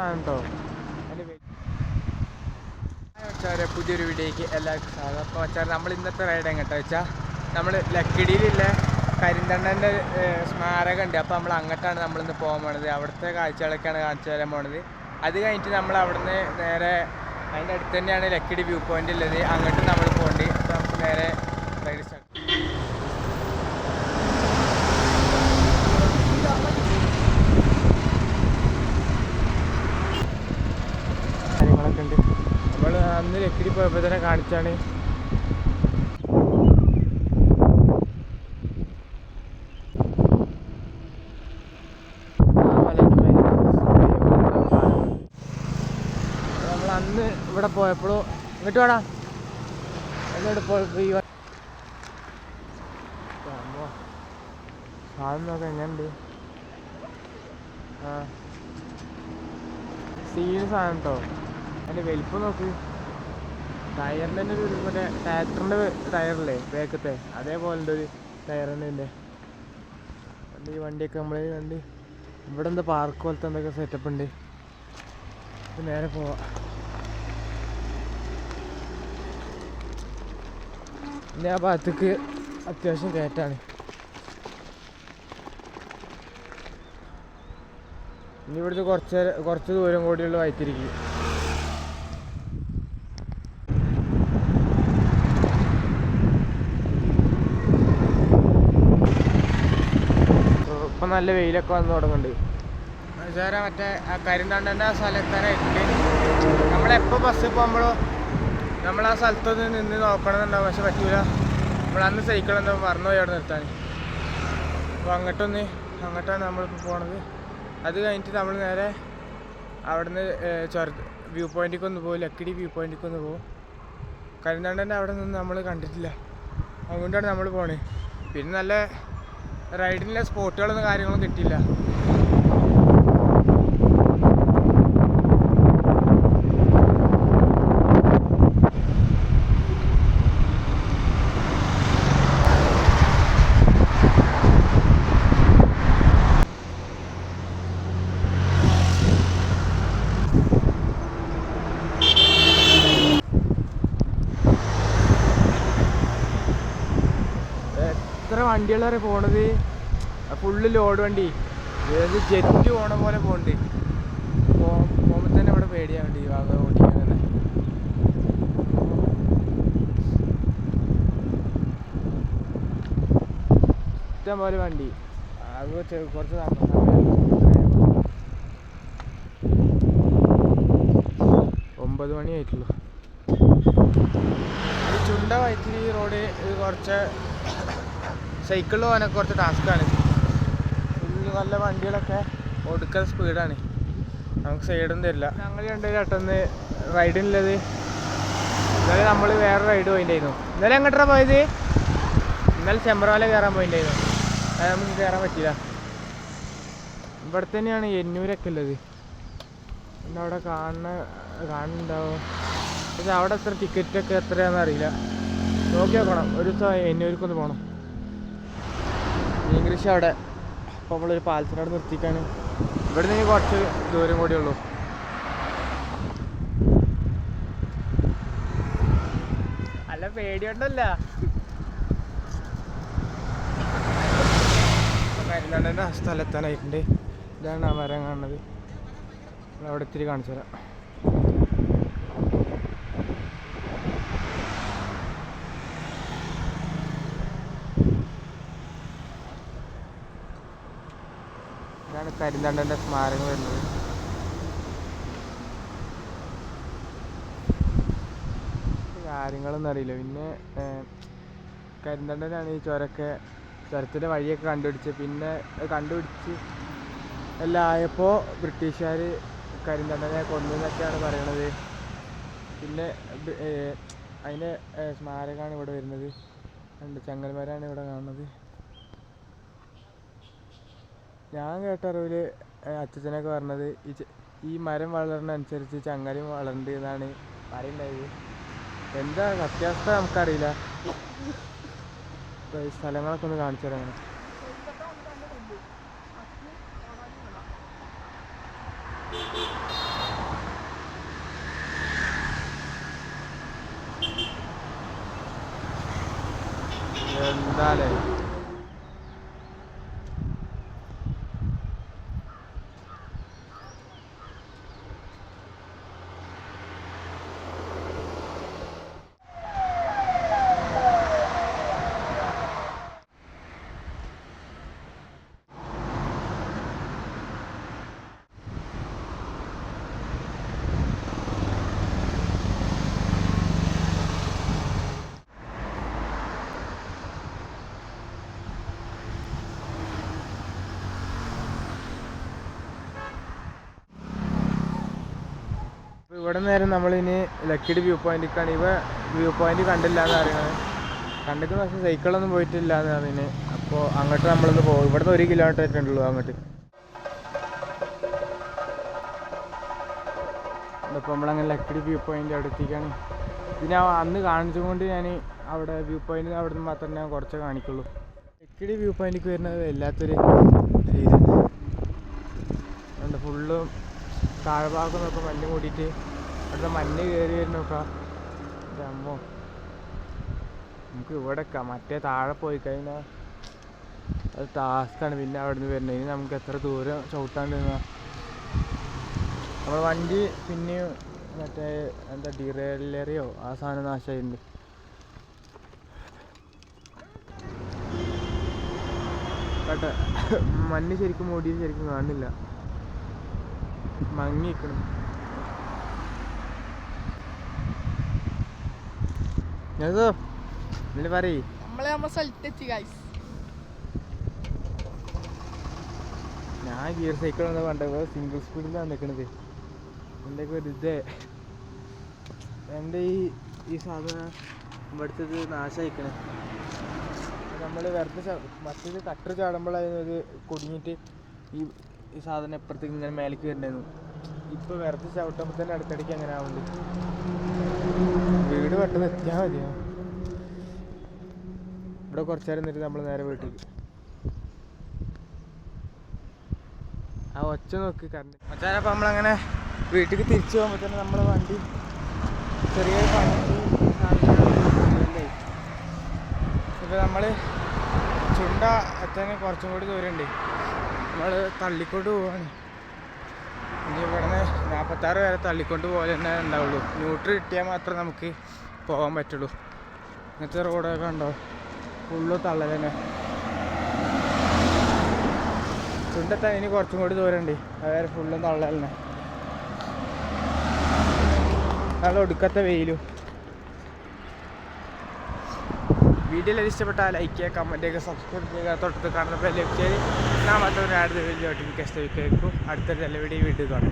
സാധനം കേട്ടോ വെച്ചാൽ പുതിയൊരു വീഡിയോക്ക് എല്ലാവർക്കും സ്വാഗതം. അപ്പോൾ വെച്ചാൽ നമ്മൾ ഇന്നത്തെ റൈഡ് എങ്ങോട്ടാ വെച്ചാൽ നമ്മൾ ലക്കിടിയിലുള്ള കരിന്തണ്ണന്റെ സ്മാരകം ഉണ്ട്. അപ്പോൾ നമ്മൾ അങ്ങോട്ടാണ് നമ്മളിന്ന് പോകാൻ പോണത്. അവിടുത്തെ കാഴ്ചകളൊക്കെയാണ് കാണിച്ചു തരാൻ പോണത്. അത് കഴിഞ്ഞിട്ട് നമ്മൾ അവിടുന്ന് നേരെ അതിന്റെ അടുത്ത് തന്നെയാണ് ലക്കിടി വ്യൂ പോയിന്റ് ഉള്ളത്. അങ്ങോട്ട് നമ്മൾ പോകേണ്ടി. അപ്പോൾ നമുക്ക് നേരെ റൈഡ് സ്റ്റാർട്ട് കാര്യങ്ങളൊക്കെ ഉണ്ട് അന്ന് ലക്കിടി പോയപ്പോൾ തന്നെ കാണിച്ചാണ്. നമ്മൾ അന്ന് ഇവിടെ പോയപ്പോഴും ഇങ്ങോട്ട് വേടാ. എന്നോട് പോയപ്പോൾ ഈ. സാധനം നോക്കാം എങ്ങനെയുണ്ട്? ആ. സാധനം കേട്ടോ അതിന്റെ വലിപ്പം നോക്ക്. ടയറിന്റെ തന്നെ ഒരു മറ്റേ ട്രാക്ടറിന്റെ ടയറില്ലേ ബേക്കത്തെ അതേപോലത്തെ ഒരു ടയർ തന്നെ വണ്ടി ഈ വണ്ടിയൊക്കെ നമ്മൾ കണ്ട് ഇവിടെ എന്താ പാർക്ക് പോലത്തെ എന്തൊക്കെ സെറ്റപ്പ് ഉണ്ട് നേരെ പോവാ. പിന്നെ ആ ഭാഗത്തേക്ക് അത്യാവശ്യം കയറ്റാണ്. ഇനി ഇവിടുത്തെ കുറച്ച് കുറച്ച് ദൂരം കൂടിയുള്ള വൈത്തിരിക്കും ഇപ്പം നല്ല വെയിലൊക്കെ വന്ന് തുടങ്ങുന്നുണ്ട് മറ്റേ ആ കരിന്തണ്ടന്റെ ആ സ്ഥലത്താനായിട്ട് നമ്മളെപ്പോൾ ബസ്സിൽ പോകുമ്പോഴോ നമ്മൾ ആ സ്ഥലത്തൊന്ന് നിന്ന് നോക്കണമെന്നുണ്ടാവും പക്ഷെ പറ്റൂല. നമ്മൾ അന്ന് സൈക്കിൾ എന്താ മറന്നുപോയി അവിടെ നിർത്താൻ അപ്പോൾ അങ്ങോട്ടൊന്ന് അങ്ങോട്ടാണ് നമ്മളിപ്പോൾ പോണത്. അത് കഴിഞ്ഞിട്ട് നമ്മൾ നേരെ അവിടുന്ന് ചൊര വ്യൂ പോയിന്റിലേക്ക് ഒന്ന് പോകും ലക്കിടി വ്യൂ പോയിന്റിലേക്ക് ഒന്ന് പോകും കരിന്തണ്ടന്റെ അവിടെ നിന്ന് നമ്മൾ കണ്ടിട്ടില്ല. അതുകൊണ്ടാണ് നമ്മൾ പോണേ. പിന്നെ നല്ല റൈഡിനുള്ള സ്പോട്ടുകളൊന്നും കാര്യങ്ങളും കിട്ടിയില്ല എത്ര വണ്ടികളാണ് പോണത്. ഫുള്ള് ലോഡ് വണ്ടി. ഏത് ജെറ്റ് പോണ പോലെ പോണ്ട്. പോകുമ്പോൾ തന്നെ ഇവിടെ പേടിയാവുണ്ട് ഈ ഭാഗം ഓടിക്കാൻ തന്നെ ഇഷ്ടം പോലെ വണ്ടി. അത് കുറച്ച് ഒമ്പത് മണി ആയിട്ടുള്ളൂ ചുണ്ട വയറ്റിൽ ഈ റോഡ് കുറച്ച് സൈക്കിളിൽ പോകാനൊക്കെ കുറച്ച് ടാസ്ക്കാണ്. ഫുള്ള് നല്ല വണ്ടികളൊക്കെ ഒടുക്കൽ സ്പീഡാണ്. നമുക്ക് സൈഡൊന്നും തരില്ല. ഞങ്ങൾ പെട്ടെന്ന് റൈഡിനുള്ളത്. ഇന്നലെ നമ്മൾ വേറെ റൈഡ് പോയിട്ടുണ്ടായിരുന്നു ഇന്നലെ എങ്ങോട്ടാ പോയത്? ഇന്നലെ ചെമ്പ്രവാല കയറാൻ പോയിട്ടുണ്ടായിരുന്നു അത് നമുക്ക് കയറാൻ പറ്റില്ല ഇവിടെ തന്നെയാണ് എന്നൂരൊക്കെ ഉള്ളത്. എന്താ അവിടെ കാണുന്ന കാണുന്നുണ്ടാവും. പക്ഷെ അവിടെ എത്ര ടിക്കറ്റൊക്കെ എത്രയാണെന്ന് അറിയില്ല. നോക്കി നോക്കണം. ഒരു ദിവസം എന്നൂർക്കൊന്ന് പോകണം ഇംഗ്ലീഷ് അവിടെ. അപ്പോൾ നമ്മളൊരു പാലത്തിനോട് നിർത്തിക്കാണ്. ഇവിടെ നിന്ന് കുറച്ച് ദൂരം കൂടി ഉള്ളൂ. അല്ല പേടിയുണ്ടല്ല സ്ഥലത്താനായിട്ടുണ്ട് ഇതാണ് ആ മരം കാണുന്നത്. അവിടെ ഇത്തിരി കാണിച്ചു തരാം ഇതാണ് കരിന്തണ്ടന്റെ സ്മാരകം വരുന്നത്. കാര്യങ്ങളൊന്നും അറിയില്ല. പിന്നെ കരിന്തണ്ടനാണ് ഈ ചുരക്കെ ചുരത്തിന്റെ വഴിയൊക്കെ കണ്ടുപിടിച്ച് പിന്നെ കണ്ടുപിടിച്ച് എല്ലാം ആയപ്പോൾ ബ്രിട്ടീഷുകാർ കരിന്തണ്ടനെ കൊന്നു എന്നൊക്കെയാണ് പറയണത്. പിന്നെ അതിന്റെ സ്മാരകമാണ് ഇവിടെ വരുന്നത്. രണ്ട് ചങ്ങൽമരമാണ് ഇവിടെ കാണുന്നത്. ഞാൻ കേട്ട അറിവിൽ അച്ഛനൊക്കെ പറഞ്ഞത് ഈ ഈ മരം വളരണനുസരിച്ച് ചങ്ങലയും വളരുന്നുണ്ട് എന്നാണ് പറയുണ്ടായത് എന്താ സത്യാവസ്ഥ നമുക്കറിയില്ല. സ്ഥലങ്ങളൊക്കെ ഒന്ന് കാണിച്ചു തരാം എന്താ ഇവിടെ നേരം നമ്മളിനി ലക്കിടി വ്യൂ പോയിന്റിലേക്കാണ് ഇവ വ്യൂ പോയിന്റ് കണ്ടില്ല എന്ന് അറിയണത് കണ്ടിട്ട് പക്ഷേ സൈക്കിളൊന്നും പോയിട്ടില്ല എന്ന് പറഞ്ഞിന് അപ്പോൾ അങ്ങോട്ട് നമ്മളൊന്ന് പോകും. ഇവിടുന്ന് ഒരു കിലോമീറ്റർ ഉള്ളൂ അങ്ങോട്ട്. ഇപ്പോൾ നമ്മളങ്ങനെ ലക്കിടി വ്യൂ പോയിന്റ് അടുത്തേക്കാണ്. പിന്നെ അന്ന് കാണിച്ചുകൊണ്ട് ഞാൻ അവിടെ വ്യൂ പോയിന്റ് അവിടെ നിന്ന് മാത്രമേ ഞാൻ കുറച്ച് കാണിക്കുള്ളൂ. ലക്കിടി വ്യൂ പോയിന്റിലേക്ക് വരുന്നത് വല്ലാത്തൊരു അതുകൊണ്ട് ഫുള്ളും താഴ്ഭാഗം നോക്കുമ്പോൾ മഞ്ഞ് മൂടിയിട്ട് അവിടുത്തെ മഞ്ഞ് കയറി വരുന്നോക്കാം അമ്മോ. നമുക്ക് ഇവിടെ മറ്റേ താഴെ പോയി കഴിഞ്ഞാൽ അത് ടാസ്ക്കാണ് പിന്നെ അവിടെ നിന്ന് വരുന്നത്. ഇനി നമുക്ക് എത്ര ദൂരം ചവിട്ടാണ്ട് നമ്മുടെ വണ്ടി പിന്നെയും മറ്റേ എന്താ ഡിറേലറിയോ ആ സാധനം നാശമായിട്ടുണ്ട്. കേട്ടെ. മഞ്ഞ് ശരിക്കും മൂടി ശരിക്കും കാണുന്നില്ല. മങ്ങി പറയ്. നമ്മളെ നമ്മളെ സ്ഥലത്തെത്തി ഗൈസ് ഞാൻ ഗിയർ സൈക്കിൾ എന്താ പണ്ട് സിംഗിൾ സ്പീഡിലാണ് നിൽക്കണത് എന്റെ വെറുതെ എന്റെ ഈ ഈ സാധനം ഇവിടുത്തത് നാശമായിക്കണേ നമ്മൾ വെറുതെ മറ്റേത് കട്ടർ ചാടുമ്പോഴായിരുന്നു ഇത് കുടുങ്ങിയിട്ട് ഈ ഈ സാധനം എപ്പുറത്തേക്ക് ഇങ്ങനെ മേലേക്ക് വരണ്ടായിരുന്നു. ഇപ്പോൾ വെറുതെ ചവിട്ടുമ്പോൾ തന്നെ അടുത്തടിക്ക് അങ്ങനെ ആവുന്നുണ്ട്. വീട് പെട്ടെന്ന് എത്തിയാൽ മതിയോ? ഇവിടെ കുറച്ച് നേരം നിന്നിട്ട് നമ്മൾ നേരെ വീട്ടിലേക്ക് ആ ഒച്ച നോക്കി കറണ്ട് മച്ചാനപ്പം നമ്മളങ്ങനെ വീട്ടിൽ തിരിച്ചു പോകുമ്പോൾ തന്നെ നമ്മളെ വണ്ടി ചെറിയൊരു പണിക്ക് ഇപ്പം നമ്മൾ ചുണ്ട എത്താൻ കുറച്ചും കൂടി ദൂരമുണ്ട്. നമ്മൾ തള്ളിക്കോട്ട് പോവാണ് ഇനി ഇവിടുന്ന് നാൽപ്പത്താറ് വരെ തള്ളിക്കൊണ്ട് പോലെ തന്നെ ഉണ്ടാവുള്ളൂ. ന്യൂട്രി കിട്ടിയാൽ മാത്രമേ നമുക്ക് പോകാൻ പറ്റുള്ളൂ. ഇങ്ങനത്തെ റോഡൊക്കെ ഉണ്ടോ ഫുള്ള് തള്ളൽ തന്നെ ചുണ്ടെത്താൻ ഇനി കുറച്ചും കൂടി ദൂരമുണ്ട് അതുവരെ ഫുള്ളും തന്നെ നല്ല ഒടുക്കത്തെ വെയിലും. വീഡിയോ ഇഷ്ടപ്പെട്ടാൽ ലൈക്ക് ചെയ്യുക കമന്റ് ചെയ്യുക സബ്സ്ക്രൈബ് ചെയ്യുക. തൊട്ടത്ത് കാണുന്ന ലൈക്ക് ചെയ്ത് നാ മറ്റൊരു ആഡ് വീഡിയോ നോട്ടിഫിക്കേഷൻ കേൾക്കും അടുത്തൊരു നല്ല വീഡിയോ വീട്ടിൽ കാണാം.